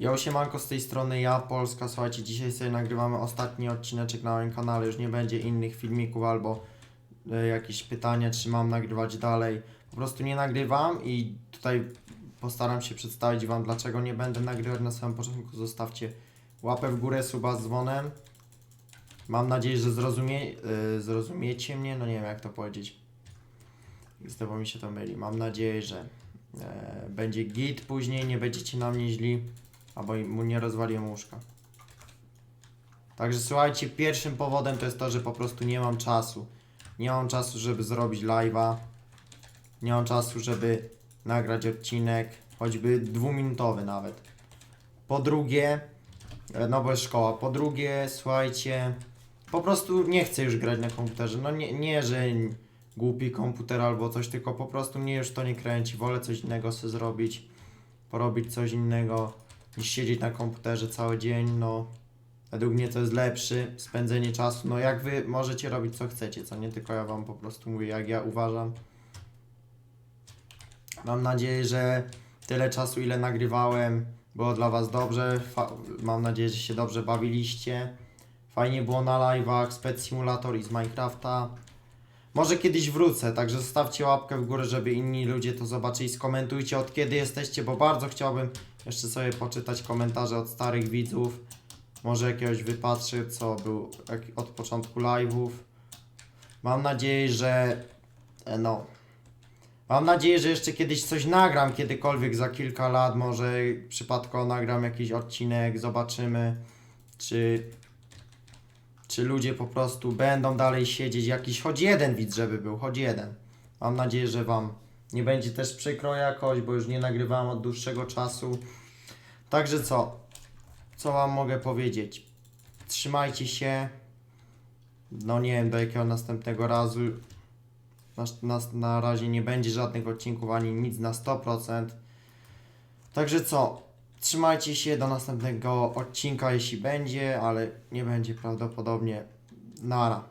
Ja siemanko z tej strony ja, Polska. Słuchajcie, dzisiaj sobie nagrywamy ostatni odcineczek na moim kanale. Już nie będzie innych filmików albo e, jakieś pytania, czy mam nagrywać dalej. Po prostu nie nagrywam i tutaj postaram się przedstawić Wam, dlaczego nie będę nagrywać na samym początku. Zostawcie łapę w górę, suba z dzwonem. Mam nadzieję, że zrozumie, e, zrozumiecie mnie. No nie wiem, jak to powiedzieć. Znowu mi się to myli. Mam nadzieję, że e, będzie git później, nie będziecie na mnie źli, albo mu nie rozwaliłem łóżka. Także słuchajcie, pierwszym powodem to jest to, że po prostu nie mam czasu. Nie mam czasu, żeby zrobić live'a. Nie mam czasu, żeby nagrać odcinek, choćby dwuminutowy nawet. Po drugie, e, no bo jest szkoła. Po drugie, słuchajcie, po prostu nie chcę już grać na komputerze. No nie, nie że głupi komputer albo coś, tylko po prostu mnie już to nie kręci. Wolę coś innego sobie zrobić, porobić coś innego niż siedzieć na komputerze cały dzień. No, według mnie to jest lepszy spędzenie czasu. No, jak wy możecie robić co chcecie, co nie tylko ja wam po prostu mówię, jak ja uważam. Mam nadzieję, że tyle czasu, ile nagrywałem, było dla was dobrze. Fa- mam nadzieję, że się dobrze bawiliście. Fajnie było na live'ach, Spec Simulator i z Minecrafta. Może kiedyś wrócę, także zostawcie łapkę w górę, żeby inni ludzie to zobaczyli. Skomentujcie od kiedy jesteście, bo bardzo chciałbym jeszcze sobie poczytać komentarze od starych widzów. Może jakiegoś wypatrzę, co był od początku live'ów. Mam nadzieję, że e, no. Mam nadzieję, że jeszcze kiedyś coś nagram, kiedykolwiek za kilka lat, może przypadkowo nagram jakiś odcinek, zobaczymy, czy czy ludzie po prostu będą dalej siedzieć, jakiś choć jeden widz, żeby był, choć jeden. Mam nadzieję, że Wam nie będzie też przykro jakoś, bo już nie nagrywałem od dłuższego czasu. Także co? Co Wam mogę powiedzieć? Trzymajcie się. No nie wiem do jakiego następnego razu. Na, na, na razie nie będzie żadnych odcinków ani nic na 100%. Także co? Trzymajcie się do następnego odcinka, jeśli będzie, ale nie będzie prawdopodobnie. Nara.